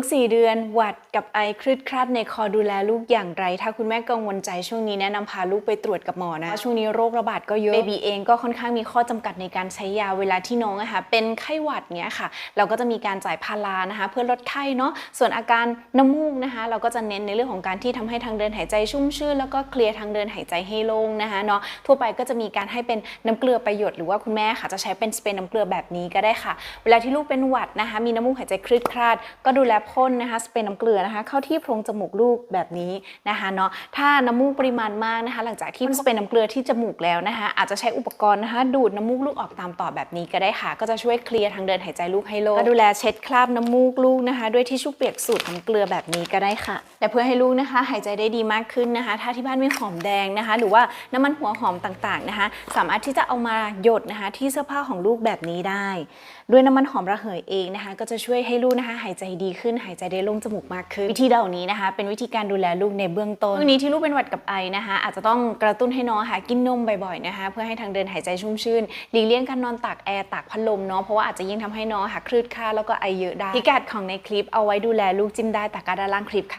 ลูก 4 เดือน หวัดกับไอคลืดคลาดในคอดูแลลูกอย่างไร ถ้าคุณแม่กังวลใจช่วงนี้แนะนำพาลูกไปตรวจกับหมอนะช่วงนี้โรคระบาดก็เยอะเบบีเองก็ค่อนข้างมีข้อจำกัดในการใช้ยาเวลาที่น้องอะค่ะเป็นไข้หวัดเนี้ยค่ะ เราก็จะมีการจ่ายพารานะคะ เพื่อลดไข้เนาะส่วนอาการน้ำมูกนะคะ เราก็จะเน้นในเรื่องของการที่ทำให้ทางเดินหายใจชุ่มชื่นแล้วก็เคลียร์ทางเดินหายใจให้โล่งนะคะเนาะทั่วไปก็จะมีการให้เป็นน้ำเกลือประโยชน์หรือว่าคุณแม่ค่ะจะใช้เป็นสเปรย์น้ำเกลือแบบนี้ก็ได้ค่ะ เวลาที่ลูกเป็นหวัดนะคะ มีน้ำมูกหายใจคลืดคลาดก็ดูแลพ่นนะคะสเปรย์น้ำเกลือนะคะ เข้าที่โพรงจมูกลูกแบบนี้นะคะเนาะถ้าน้ำมูกปริมาณมากนะคะ หลังจากที่สเปรย์น้ำเกลือที่จมูกแล้วนะคะ อาจจะใช้อุปกรณ์นะคะ ดูดน้ำมูกลูกออกตามต่อแบบนี้ก็ได้ค่ะ ก็จะช่วยเคลียร์ทางเดินหายใจลูกให้โล่งก็ดูแลเช็ดคราบน้ำมูกลูกนะคะ ด้วยทิชชู่เปียกสูตรน้ำเกลือแบบนี้ก็ได้ค่ะ แต่เพื่อให้ลูกนะคะ หายใจได้ดีมากขึ้นนะคะ ถ้าที่บ้านมีหอมแดงนะคะ หรือว่าน้ำมันหัวหอมต่างๆนะคะ สามารถที่จะเอามาหยดนะคะ ที่เสื้อผ้าของลูกแบบนี้ได้ ด้วยน้ำมันหอมระเหยเองนะคะ ก็จะช่วยให้ลูกนะคะ หายใจดีขึ้นหายใจได้โล่งจมูกมากขึ้น วิธีเหล่านี้นะคะ เป็นวิธีการดูแลลูกในเบื้องต้นช่วงนี้ที่ลูกเป็นหวัดกับไอนะคะ อาจจะต้องกระตุ้นให้น้องค่ะกินนมบ่อยๆนะคะ เพื่อให้ทางเดินหายใจชุ่มชื่นหลีกเลี่ยงการนอนตากแอร์ตากพัดลมเนาะเพราะว่าอาจจะยิ่งทำให้น้องค่ะคลืดคลาดแล้วก็ไอเยอะได้พิกัดของในคลิปเอาไว้ดูแลลูกจิ้มได้ตากร้าด้านล่างคลิปค่ะ